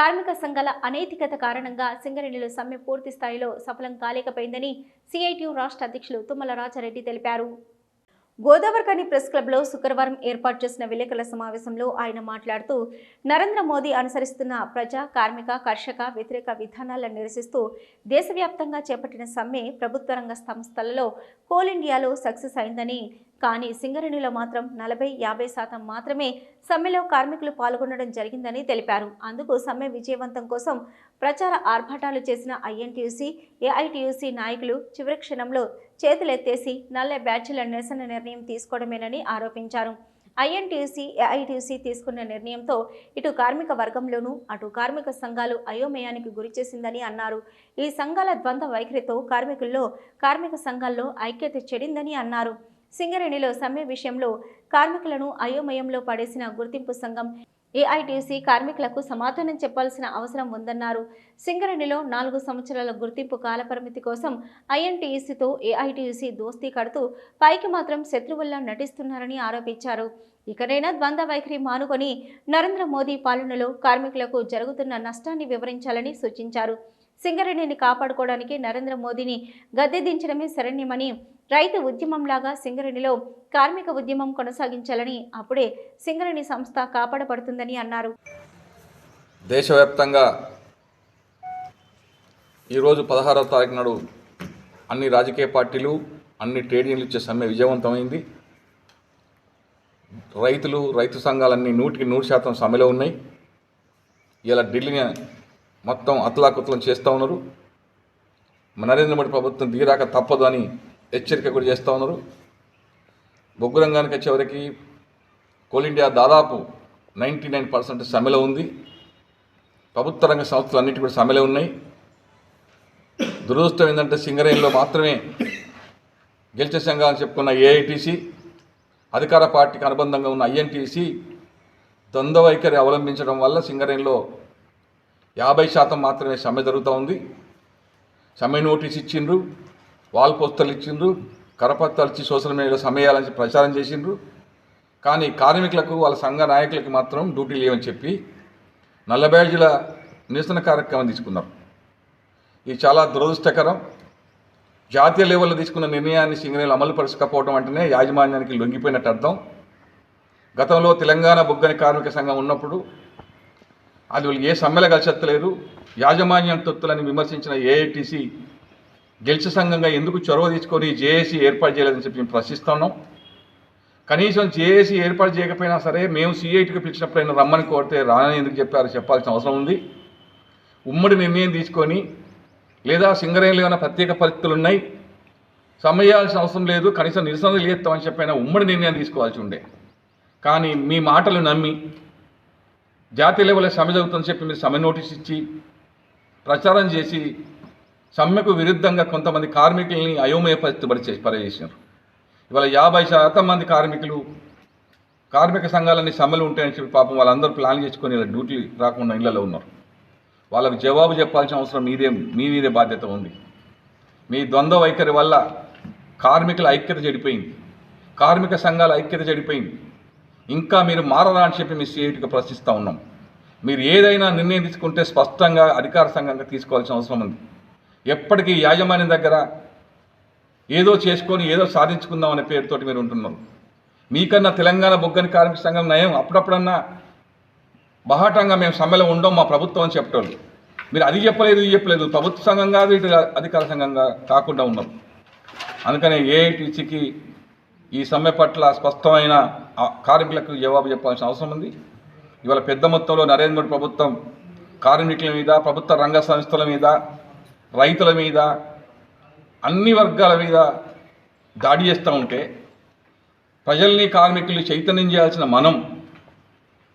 కార్మిక సంఘాల అనైతికత కారణంగా సింగరేణిలో సమ్మె పూర్తి స్థాయిలో సఫలం కాలేకపోయిందని సిఐటియు రాష్ట్ర అధ్యక్షులు తుమ్మల రాజారెడ్డి తెలిపారు. గోదావరికని ప్రెస్ క్లబ్లో శుక్రవారం ఏర్పాటు చేసిన విలేకరుల సమావేశంలో ఆయన మాట్లాడుతూ నరేంద్ర మోదీ అనుసరిస్తున్న ప్రజా కార్మిక కర్షక వ్యతిరేక విధానాలను నిరసిస్తూ దేశవ్యాప్తంగా చేపట్టిన సమ్మె ప్రభుత్వ రంగ సంస్థలలో కోల్ ఇండియాలో సక్సెస్ అయిందని కానీ సింగరేణిలో మాత్రం నలభై యాభై శాతం మాత్రమే సమ్మెలో కార్మికులు పాల్గొనడం జరిగిందని తెలిపారు. అందుకు సమ్మె విజయవంతం కోసం ప్రచార ఆర్భాటాలు చేసిన ఐఎన్టీయూసీ ఏఐటీయూసీ నాయకులు చివరి క్షణంలో చేతులెత్తేసి నల్ల బ్యాడ్జీల నిరసన నిర్ణయం తీసుకోవడమేనని ఆరోపించారు. ఐఎన్టీయూసీ ఏఐటీసీ తీసుకున్న నిర్ణయంతో ఇటు కార్మిక వర్గంలోనూ అటు కార్మిక సంఘాలు అయోమయానికి గురిచేసిందని అన్నారు. ఈ సంఘాల ద్వంద్వ వైఖరితో కార్మికుల్లో కార్మిక సంఘాల్లో ఐక్యత చెడిందని అన్నారు. సింగరేణిలో సమ్మె విషయంలో కార్మికులను అయోమయంలో పడేసిన గుర్తింపు సంఘం ఏఐటీసీ కార్మికులకు సమాధానం చెప్పాల్సిన అవసరం ఉందన్నారు. సింగరేణిలో నాలుగు సంవత్సరాల గుర్తింపు కాలపరిమితి కోసం ఐఎన్టీఈసీతో ఏఐటీసీ దోస్తీ కడుతూ పైకి మాత్రం శత్రువుల్లా నటిస్తున్నారని ఆరోపించారు. ఇకనైనా ద్వంద్వ వైఖరి మానుకొని నరేంద్ర మోదీ పాలనలో కార్మికులకు జరుగుతున్న నష్టాన్ని వివరించాలని సూచించారు. సింగరేణిని కాపాడుకోవడానికి నరేంద్ర మోదీని గద్దె దించడమే శరణ్యమని రైతు ఉద్యమంలాగా సింగరేణిలో కార్మిక ఉద్యమం కొనసాగించాలని అప్పుడే సింగరేణి సంస్థ కాపాడబడుతుందని అన్నారు. దేశవ్యాప్తంగా ఈరోజు పదహారవ తారీఖు నాడు అన్ని రాజకీయ పార్టీలు అన్ని ట్రేడ్ యూనియన్లు ఇచ్చే సమ్మె విజయవంతమైంది. రైతులు రైతు సంఘాలన్నీ నూటికి నూరు శాతం సమ్మెలో ఉన్నాయి. ఇలా ఢిల్లీని మొత్తం అతలాకుతలం చేస్తూ ఉన్నారు. నరేంద్ర మోడీ ప్రభుత్వం దిగిరాక తప్పదు అని హెచ్చరిక కూడా చేస్తూ ఉన్నారు. బొగ్గు రంగానికి వచ్చేవరకు కోల్ ఇండియా దాదాపు నైంటీ నైన్ పర్సెంట్ సమ్మెలో ఉంది. ప్రభుత్వ రంగ సంస్థలు అన్నిటి కూడా సమ్మెలో ఉన్నాయి. దురదృష్టం ఏంటంటే సింగరేణిలో మాత్రమే గెలిచే సంఘాలని చెప్పుకున్న ఏఐటీసీ అధికార పార్టీకి అనుబంధంగా ఉన్న ఐఎన్టీసీ ద్వంద్వ వైఖరి అవలంబించడం వల్ల సింగరేణిలో యాభై శాతం మాత్రమే సమ్మె జరుగుతూ ఉంది. సమ్మె నోటీస్ ఇచ్చిండ్రు వాల్ పోస్టర్లు ఇచ్చిండ్రు కరపత్రాలు ఇచ్చి సోషల్ మీడియాలో సమ్మెయాలని ప్రచారం చేసిండ్రు. కానీ కార్మికులకు వాళ్ళ సంఘ నాయకులకు మాత్రం డ్యూటీ లేవని చెప్పి నల్ల నిరసన కార్యక్రమం తీసుకున్నారు. ఇది చాలా దురదృష్టకరం. జాతీయ లెవెల్లో తీసుకున్న నిర్ణయాన్ని సింగరేలు అమలు పరచకపోవడం అంటేనే యాజమాన్యానికి లొంగిపోయినట్టు అర్థం. గతంలో తెలంగాణ బొగ్గని కార్మిక సంఘం ఉన్నప్పుడు అది వాళ్ళు ఏ సమ్మెల కలిసెత్తలేదు యాజమాన్యం తొత్తులని విమర్శించిన ఏఐటీసీ గెలిచి సంఘంగా ఎందుకు చొరవ తీసుకొని జేఏసీ ఏర్పాటు చేయలేదని చెప్పి మేము ప్రశ్నిస్తున్నాం. కనీసం జేఏసీ ఏర్పాటు చేయకపోయినా సరే మేము సిఐటికి పిలిచినప్పుడైనా రమ్మని కోరితే రానని ఎందుకు చెప్పారు చెప్పాల్సిన అవసరం ఉంది. ఉమ్మడి నిర్ణయం తీసుకొని లేదా సింగరేణిలో ఏమైనా ప్రత్యేక పరిస్థితులు ఉన్నాయి? సమయాల్సిన అవసరం లేదు కనీసం నిరసనలు చేస్తామని చెప్పైనా ఉమ్మడి నిర్ణయం తీసుకోవాల్సి ఉండే. కానీ మీ మాటలు నమ్మి జాతీయ లెవెల్లో సమ్మె జరుగుతుందని చెప్పి మీరు సమ్మె నోటీస్ ఇచ్చి ప్రచారం చేసి సమ్మెకు విరుద్ధంగా కొంతమంది కార్మికుల్ని అయోమయ పరిస్థితి పరి చేసి పనిచేసినారు ఇవాళ యాభై శాతం మంది కార్మికులు కార్మిక సంఘాలన్నీ సమ్మెలు ఉంటాయని చెప్పి పాపం వాళ్ళందరూ ప్లాన్ చేసుకొని ఇలా డ్యూటీ రాకుండా ఇళ్ళలో ఉన్నారు. వాళ్ళకు జవాబు చెప్పాల్సిన అవసరం మీదే మీ మీదే బాధ్యత ఉంది. మీ ద్వంద్వ వైఖరి వల్ల కార్మికుల ఐక్యత చెడిపోయింది. కార్మిక సంఘాల ఐక్యత చెడిపోయింది. ఇంకా మీరు మారరా అని చెప్పి మీ సీఐటికి ప్రశ్నిస్తూ ఉన్నాం. మీరు ఏదైనా నిర్ణయం తీసుకుంటే స్పష్టంగా అధికార సంఘంగా తీసుకోవాల్సిన అవసరం ఉంది. ఎప్పటికీ యాజమాన్యం దగ్గర ఏదో చేసుకొని ఏదో సాధించుకుందాం అనే పేరుతోటి మీరు ఉంటున్నారు. మీకన్నా తెలంగాణ బొగ్గని కార్మిక సంఘం నయం అప్పుడప్పుడన్నా బహాటంగా మేము సమ్మెలో ఉండం మా ప్రభుత్వం అని చెప్పటోళ్ళు. మీరు అది చెప్పలేదు ఇది చెప్పలేదు. ప్రభుత్వ సంఘం కాదు ఇటు అధికార సంఘంగా కాకుండా ఉన్నారు. అందుకనే ఏఐటీసీకి ఈ సమ్మె పట్ల స్పష్టమైన కార్మికులకు జవాబు చెప్పాల్సిన అవసరం ఉంది. ఇవాళ పెద్ద మొత్తంలో నరేంద్ర మోడీ ప్రభుత్వం కార్మికుల మీద ప్రభుత్వ రంగ సంస్థల మీద రైతుల మీద అన్ని వర్గాల మీద దాడి చేస్తూ ఉంటే ప్రజల్ని కార్మికుల్ని చైతన్యం చేయాల్సిన మనం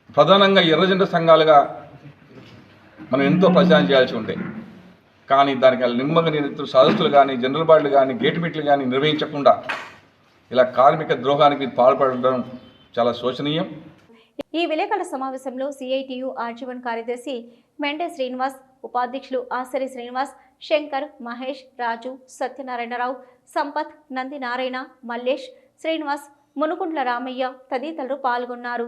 ప్రధానంగా ఎర్రజెండ సంఘాలుగా మనం ఎంతో ప్రచారం చేయాల్సి ఉంటే కానీ దానికి నిమ్మక నిరంతరం సదస్సులు కానీ జనరల్ బాడీలు కానీ గేట్ మీట్లు కానీ నిర్వహించకుండా ఇలా కార్మిక ద్రోహానికి పాల్పడడం చాలా శోచనీయం. ఈ విలేకరుల సమావేశంలో సిఐటియు ఆర్జీవన్ కార్యదర్శి మెండే శ్రీనివాస్ ఉపాధ్యక్షులు ఆసరి శ్రీనివాస్ శంకర్ మహేష్ రాజు సత్యనారాయణరావు సంపత్ నంది నారాయణ మల్లేష్ శ్రీనివాస్ మునుకుంట్ల రామయ్య తదితరులు పాల్గొన్నారు.